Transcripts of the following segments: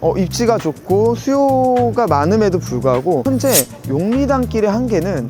어, 입지가 좋고 수요가 많음에도 불구하고 현재 용리단길의 한계는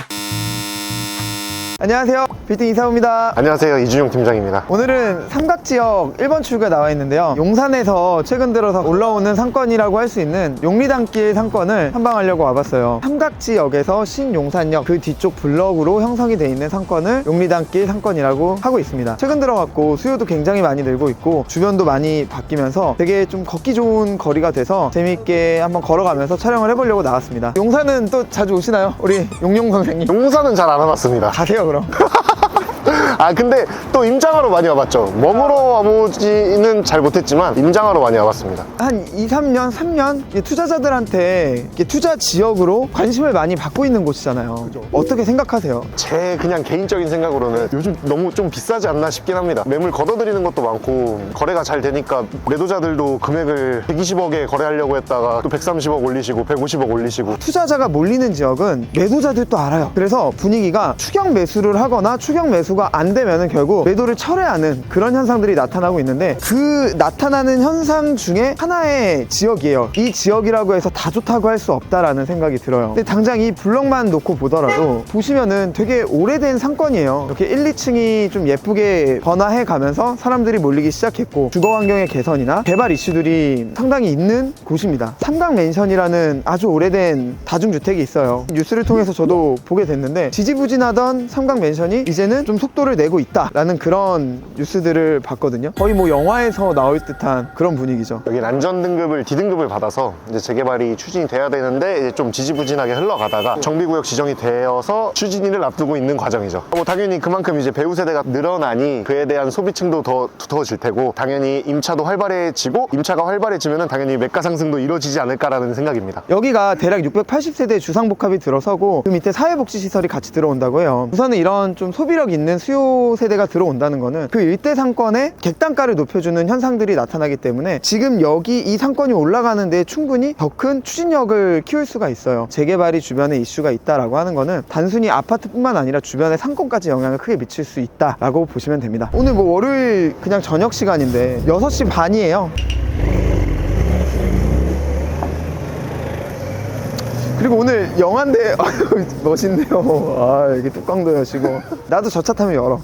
안녕하세요 빌딩 이사호입니다. 안녕하세요. 이준용 팀장입니다. 오늘은 삼각지역 1번 출구에 나와 있는데요. 용산에서 최근 들어서 올라오는 상권이라고 할 수 있는 용리단길 상권을 탐방하려고 와봤어요. 삼각지역에서 신용산역 그 뒤쪽 블럭으로 형성이 돼 있는 상권을 용리단길 상권이라고 하고 있습니다. 최근 들어갔고 수요도 굉장히 많이 늘고 있고 주변도 많이 바뀌면서 되게 좀 걷기 좋은 거리가 돼서 재미있게 한번 걸어가면서 촬영을 해보려고 나왔습니다. 용산은 또 자주 오시나요? 우리 용용 선생님. 용산은 잘 안 와봤습니다. 가세요 그럼 아 근데 또 임장하러 많이 와봤죠 머무러 와보지는 잘 못했지만 임장하러 많이 와봤습니다 한 2, 3년, 3년 이게 투자자들한테 투자 지역으로 관심을 많이 받고 있는 곳이잖아요. 어떻게 생각하세요? 제 그냥 개인적인 생각으로는 요즘 너무 좀 비싸지 않나 싶긴 합니다 매물 걷어들이는 것도 많고 거래가 잘 되니까 매도자들도 금액을 120억에 거래하려고 했다가 또 130억 올리시고 150억 올리시고 투자자가 몰리는 지역은 매도자들도 알아요. 그래서 분위기가 추격 매수를 하거나 추격 매수 가 안 되면은 결국 매도를 철회하는 그런 현상들이 나타나고 있는데 그 나타나는 현상 중에 하나의 지역이에요. 이 지역이라고 해서 다 좋다고 할 수 없다라는 생각이 들어요. 근데 당장 이 블럭만 놓고 보더라도 보시면은 되게 오래된 상권이에요. 이렇게 1, 2층이 좀 예쁘게 번화해 가면서 사람들이 몰리기 시작했고 주거 환경의 개선이나 개발 이슈들이 상당히 있는 곳입니다. 삼각 맨션이라는 아주 오래된 다중주택이 있어요. 뉴스를 통해서 저도 보게 됐는데 지지부진하던 삼각 맨션이 이제는 좀 속도를 내고 있다라는 그런 뉴스들을 봤거든요. 거의 뭐 영화에서 나올 듯한 그런 분위기죠. 여기 안전 등급을 D등급을 받아서 이제 재개발이 추진이 돼야 되는데 이제 좀 지지부진하게 흘러가다가 정비구역 지정이 되어서 추진을 앞두고 있는 과정이죠. 뭐 당연히 그만큼 이제 배우 세대가 늘어나니 그에 대한 소비층도 더 두터워질 테고 당연히 임차도 활발해지고 임차가 활발해지면 당연히 매가 상승도 이루어지지 않을까라는 생각입니다. 여기가 대략 680세대 주상복합이 들어서고 그 밑에 사회복지시설이 같이 들어온다고 해요. 우선은 이런 좀 소비력 있는 수요 세대가 들어온다는 거는 그 일대 상권의 객단가를 높여주는 현상들이 나타나기 때문에 지금 여기 이 상권이 올라가는데 충분히 더 큰 추진력을 키울 수가 있어요. 재개발이 주변에 이슈가 있다라고 하는 거는 단순히 아파트뿐만 아니라 주변의 상권까지 영향을 크게 미칠 수 있다라고 보시면 됩니다. 오늘 뭐 월요일 그냥 저녁 시간인데 6시 반이에요. 그리고 오늘 아유, 멋있네요. 아 여기 뚜껑도 여시고 나도 저 차 타면 열어.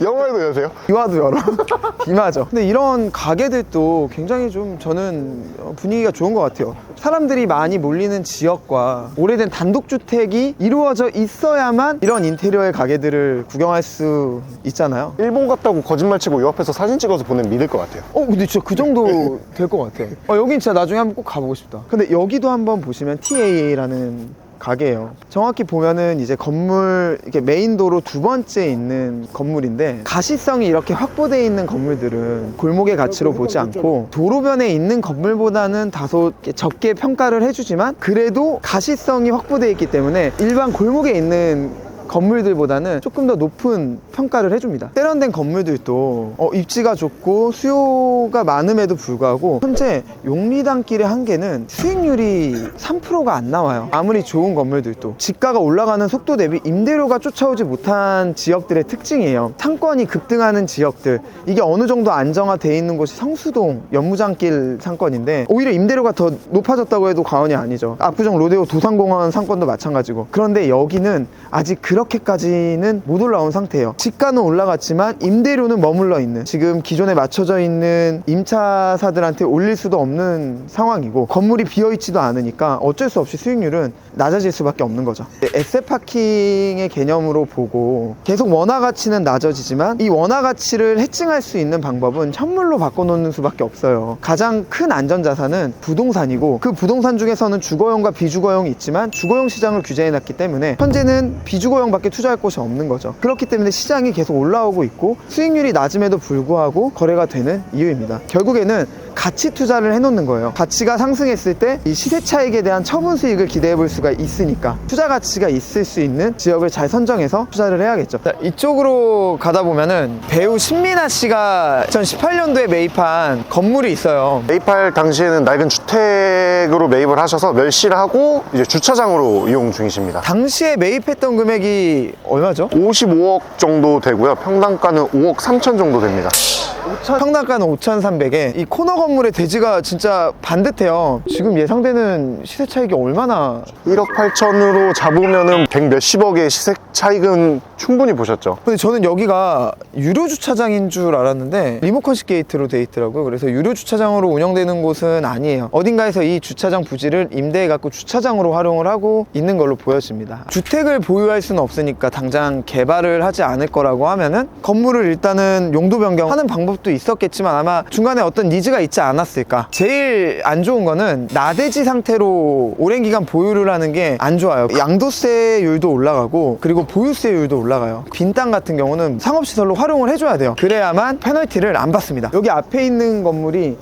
영화에도 여세요? 비와도 열어. 비마죠. 근데 이런 가게들도 굉장히 좀 저는 분위기가 좋은 것 같아요. 사람들이 많이 몰리는 지역과 오래된 단독주택이 이루어져 있어야만 이런 인테리어의 가게들을 구경할 수 있잖아요. 일본 갔다고 거짓말 치고 요 앞에서 사진 찍어서 보내면 믿을 것 같아요. 어, 근데 진짜 그 정도 될 것 같아요. 어, 여긴 진짜 나중에 한번 꼭 가보고 싶다. 근데 여기도 한번 보시면 TA라는 가게예요. 정확히 보면은 이제 건물 이렇게 메인 도로 두 번째 있는 건물인데 가시성이 이렇게 확보되어 있는 건물들은 골목의 가치로 보지 않고 도로변에 있는 건물보다는 다소 적게 평가를 해주지만 그래도 가시성이 확보되어 있기 때문에 일반 골목에 있는 건물들보다는 조금 더 높은 평가를 해줍니다. 세련된 건물들도 어, 입지가 좋고 수요가 많음에도 불구하고 현재 용리단길의 한계는 수익률이 3%가 안 나와요. 아무리 좋은 건물들도 지가가 올라가는 속도 대비 임대료가 쫓아오지 못한 지역들의 특징이에요. 상권이 급등하는 지역들 이게 어느 정도 안정화돼 있는 곳이 성수동 연무장길 상권인데 오히려 임대료가 더 높아졌다고 해도 과언이 아니죠. 압구정 로데오 도산공원 상권도 마찬가지고 그런데 여기는 아직 그 렇게까지는 못 올라온 상태예요. 지가는 올라갔지만 임대료는 머물러 있는 지금 기존에 맞춰져 있는 임차사들한테 올릴 수도 없는 상황이고 건물이 비어 있지도 않으니까 어쩔 수 없이 수익률은 낮아질 수밖에 없는 거죠. 에세 파킹의 개념으로 보고 계속 원화 가치는 낮아지지만 이 원화 가치를 해칭할 수 있는 방법은 현물로 바꿔놓는 수밖에 없어요. 가장 큰 안전 자산은 부동산이고 그 부동산 중에서는 주거용과 비주거용이 있지만 주거용 시장을 규제해놨기 때문에 현재는 비주거용 밖에 투자할 곳이 없는 거죠. 그렇기 때문에 시장이 계속 올라오고 있고 수익률이 낮음에도 불구하고 거래가 되는 이유입니다. 결국에는 가치 투자를 해놓는 거예요. 가치가 상승했을 때 이 시세 차익에 대한 처분 수익을 기대해 볼 수가 있으니까 투자 가치가 있을 수 있는 지역을 잘 선정해서 투자를 해야겠죠. 자, 이쪽으로 가다 보면은 배우 신민아 씨가 2018년도에 매입한 건물이 있어요. 매입할 당시에는 낡은 주택으로 매입을 하셔서 멸실을 하고 이제 주차장으로 이용 중이십니다. 당시에 매입했던 금액이 얼마죠? 55억 정도 되고요. 평당가는 5억 3천 정도 됩니다. 5천, 평당가는 5,300에 이 코너 건물의 대지가 진짜 반듯해요. 지금 예상되는 시세 차익이 얼마나 1억 8천으로 잡으면은 100 몇십억의 시세 차익은 충분히 보셨죠. 근데 저는 여기가 유료 주차장인 줄 알았는데 리모컨식 게이트로 돼 있더라고요. 그래서 유료 주차장으로 운영되는 곳은 아니에요. 어딘가에서 이 주차장 부지를 임대해 갖고 주차장으로 활용을 하고 있는 걸로 보여집니다. 주택을 보유할 수는 없으니까 당장 개발을 하지 않을 거라고 하면은 건물을 일단은 용도 변경하는 방법 도 있었겠지만 아마 중간에 어떤 니즈가 있지 않았을까. 제일 안 좋은 거는 나대지 상태로 오랜 기간 보유를 하는 게 안 좋아요. 양도세율도 올라가고 그리고 보유세율도 올라가요. 빈 땅 같은 경우는 상업시설로 활용을 해줘야 돼요. 그래야만 페널티를 안 받습니다. 여기 앞에 있는 건물이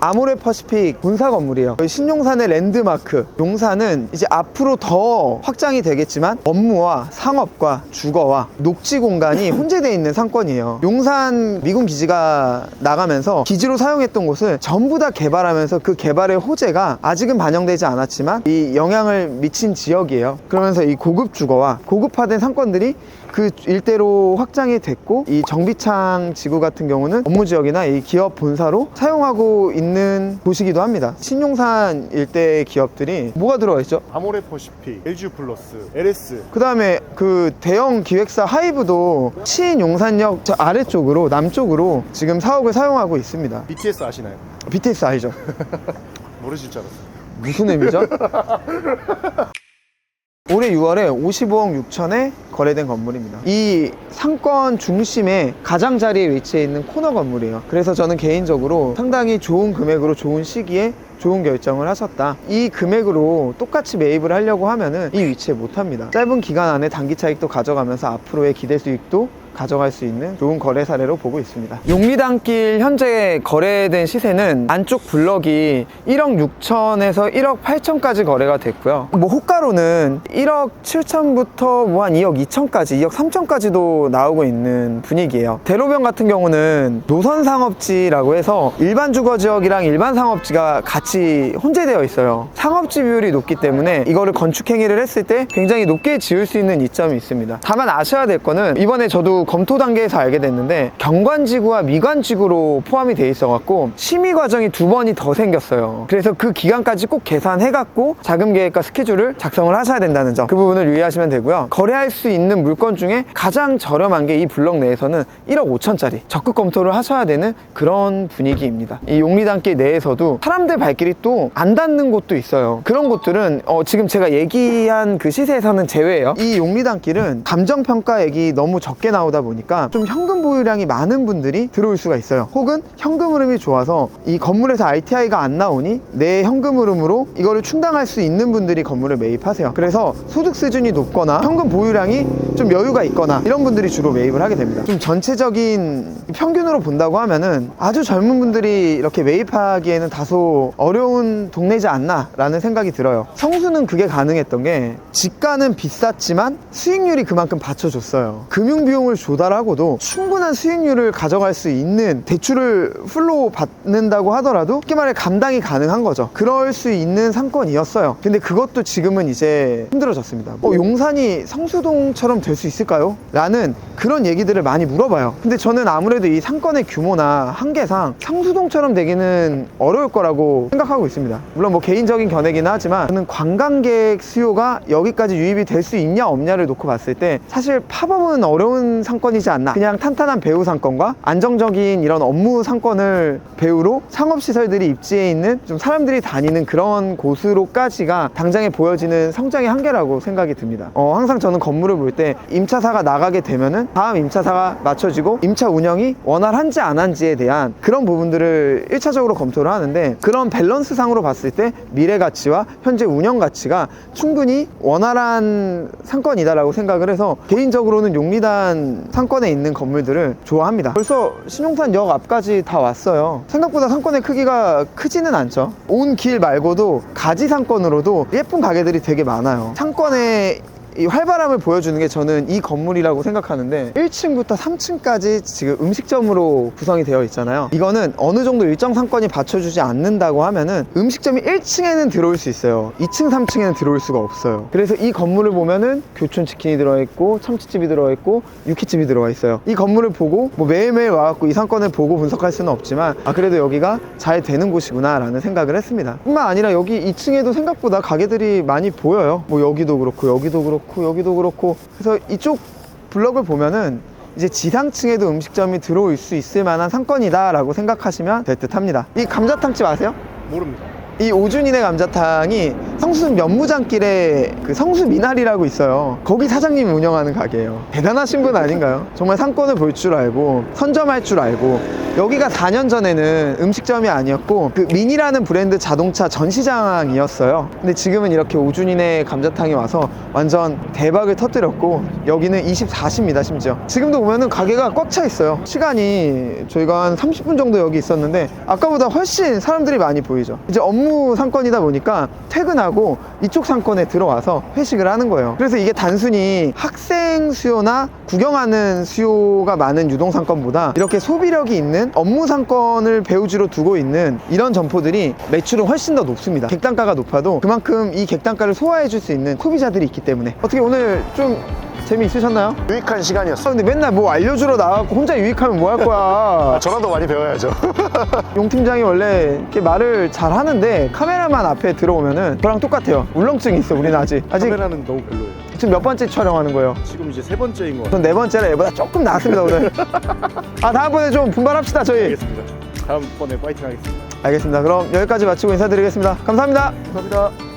아모레 퍼시픽 본사 건물이에요. 여기 신용산의 랜드마크. 용산은 이제 앞으로 더 확장이 되겠지만 업무와 상업과 주거와 녹지 공간이 혼재되어 있는 상권이에요. 용산 미군 기지가 나가면서 기지로 사용했던 곳을 전부 다 개발하면서 그 개발의 호재가 아직은 반영되지 않았지만 이 영향을 미친 지역이에요. 그러면서 이 고급 주거와 고급화된 상권들이 그 일대로 확장이 됐고 이 정비창 지구 같은 경우는 업무 지역이나 이 기업 본사로 사용하고 있는 곳이기도 합니다. 신용산 일대 기업들이 뭐가 들어가 있죠? 아모레 퍼시픽, LG 플러스, LS 그 다음에 그 대형 기획사 하이브도 신용산역 저 아래쪽으로 남쪽으로 지금 사옥을 사용하고 있습니다. BTS 아시나요? BTS 알죠? 모르실 줄 알았어요. 무슨 의미죠? 올해 6월에 55억 6천에 거래된 건물입니다. 이 상권 중심에 가장자리에 위치해 있는 코너 건물이에요. 그래서 저는 개인적으로 상당히 좋은 금액으로 좋은 시기에 좋은 결정을 하셨다. 이 금액으로 똑같이 매입을 하려고 하면은 이 위치에 못 합니다. 짧은 기간 안에 단기 차익도 가져가면서 앞으로의 기대 수익도 가져갈 수 있는 좋은 거래 사례로 보고 있습니다. 용리단길 현재 거래된 시세는 안쪽 블럭이 1억 6천에서 1억 8천까지 거래가 됐고요. 뭐 호가로는 1억 7천부터 뭐 한 2억 2천까지, 2억 3천까지도 나오고 있는 분위기예요. 대로변 같은 경우는 노선 상업지라고 해서 일반 주거 지역이랑 일반 상업지가 같이 혼재되어 있어요. 상업지 비율이 높기 때문에 이거를 건축 행위를 했을 때 굉장히 높게 지을 수 있는 이점이 있습니다. 다만 아셔야 될 거는 이번에 저도 검토 단계에서 알게 됐는데 경관지구와 미관지구로 포함이 돼 있어 갖고 심의 과정이 두 번이 더 생겼어요. 그래서 그 기간까지 꼭 계산해 갖고 자금 계획과 스케줄을 작성을 하셔야 된다는 점 그 부분을 유의하시면 되고요. 거래할 수 있는 물건 중에 가장 저렴한 게 이 블럭 내에서는 1억 5천짜리 적극 검토를 하셔야 되는 그런 분위기입니다. 이 용리단길 내에서도 사람들 발길이 또 안 닿는 곳도 있어요. 그런 곳들은 어, 지금 제가 얘기한 그 시세에서는 제외예요. 이 용리단길은 감정평가액이 너무 적게 나오 다 보니까 좀 현금 보유량이 많은 분들이 들어올 수가 있어요. 혹은 현금 흐름이 좋아서 이 건물에서 RTI가 안 나오니 내 현금 흐름으로 이거를 충당할 수 있는 분들이 건물을 매입하세요. 그래서 소득 수준이 높거나 현금 보유량이 좀 여유가 있거나 이런 분들이 주로 매입을 하게 됩니다. 좀 전체적인 평균으로 본다고 하면은 아주 젊은 분들이 이렇게 매입하기에는 다소 어려운 동네지 않나 라는 생각이 들어요. 성수는 그게 가능했던 게 집가는 비쌌지만 수익률이 그만큼 받쳐줬어요. 금융 비용을 조달하고도 충분한 수익률을 가져갈 수 있는 대출을 풀로 받는다고 하더라도 쉽게 말해 감당이 가능한 거죠. 그럴 수 있는 상권이었어요. 근데 그것도 지금은 이제 힘들어졌습니다. 어, 용산이 성수동처럼 될 수 있을까요? 라는 그런 얘기들을 많이 물어봐요. 근데 저는 아무래도 이 상권의 규모나 한계상 성수동처럼 되기는 어려울 거라고 생각하고 있습니다. 물론 뭐 개인적인 견해긴 하지만 저는 관광객 수요가 여기까지 유입이 될 수 있냐 없냐를 놓고 봤을 때 사실 팝업은 어려운 상권이지 않나. 그냥 탄탄한 배우 상권과 안정적인 이런 업무 상권을 배우로 상업시설들이 입지해 있는 좀 사람들이 다니는 그런 곳으로까지가 당장에 보여지는 성장의 한계라고 생각이 듭니다. 어, 항상 저는 건물을 볼 때 임차사가 나가게 되면은 다음 임차사가 맞춰지고 임차 운영이 원활한지 안 한지에 대한 그런 부분들을 1차적으로 검토를 하는데 그런 밸런스 상으로 봤을 때 미래 가치와 현재 운영 가치가 충분히 원활한 상권이다라고 생각을 해서 개인적으로는 용리단 상권에 있는 건물들을 좋아합니다. 벌써 신용산역 앞까지 다 왔어요. 생각보다 상권의 크기가 크지는 않죠. 온 길 말고도 가지 상권으로도 예쁜 가게들이 되게 많아요. 상권에 이 활발함을 보여주는 게 저는 이 건물이라고 생각하는데 1층부터 3층까지 지금 음식점으로 구성이 되어 있잖아요. 이거는 어느 정도 일정 상권이 받쳐주지 않는다고 하면은 음식점이 1층에는 들어올 수 있어요. 2층, 3층에는 들어올 수가 없어요. 그래서 이 건물을 보면은 교촌 치킨이 들어있고 참치집이 들어있고 육회집이 들어가 있어요. 이 건물을 보고 뭐 매일매일 와갖고 이 상권을 보고 분석할 수는 없지만 아 그래도 여기가 잘 되는 곳이구나 라는 생각을 했습니다. 뿐만 아니라 여기 2층에도 생각보다 가게들이 많이 보여요. 뭐 여기도 그렇고 여기도 그렇고 여기도 그렇고 그래서 이쪽 블럭을 보면은 이제 지상층에도 음식점이 들어올 수 있을 만한 상권이다라고 생각하시면 될 듯합니다. 이 감자탕집 아세요? 모릅니다. 이 오준이네 감자탕이 성수 면무장길에 그 성수 미나리라고 있어요. 거기 사장님이 운영하는 가게예요. 대단하신 분 아닌가요? 정말 상권을 볼 줄 알고 선점할 줄 알고 여기가 4년 전에는 음식점이 아니었고 그 민이라는 브랜드 자동차 전시장이었어요. 근데 지금은 이렇게 오준이네 감자탕이 와서 완전 대박을 터뜨렸고 여기는 24시입니다 심지어. 지금도 보면은 가게가 꽉 차 있어요. 시간이 저희가 한 30분 정도 여기 있었는데 아까보다 훨씬 사람들이 많이 보이죠. 이제 업무 상권이다 보니까 퇴근하고 이쪽 상권에 들어와서 회식을 하는 거예요. 그래서 이게 단순히 학생 수요나 구경하는 수요가 많은 유동 상권보다 이렇게 소비력이 있는 업무 상권을 배우지로 두고 있는 이런 점포들이 매출은 훨씬 더 높습니다. 객단가가 높아도 그만큼 이 객단가를 소화해 줄 수 있는 소비자들이 있기 때문에 어떻게 오늘 좀 재미있으셨나요? 유익한 시간이었어. 아, 근데 맨날 뭐 알려주러 나가고 혼자 유익하면 뭐 할 거야. 저라도 많이 배워야죠. 용 팀장이 원래 이렇게 말을 잘 하는데 카메라만 앞에 들어오면은 저랑 똑같아요. 울렁증이 있어, 우리는 아직. 아직 카메라는 너무 별로예요. 지금 몇 번째 촬영하는 거예요? 지금 이제 세 번째인 것 같아요. 전네 번째라 얘보다 조금 나았습니다, 오늘. 아, 다음번에 좀 분발합시다, 저희. 알겠습니다. 다음번에 파이팅 하겠습니다. 알겠습니다. 그럼 여기까지 마치고 인사드리겠습니다. 감사합니다. 감사합니다.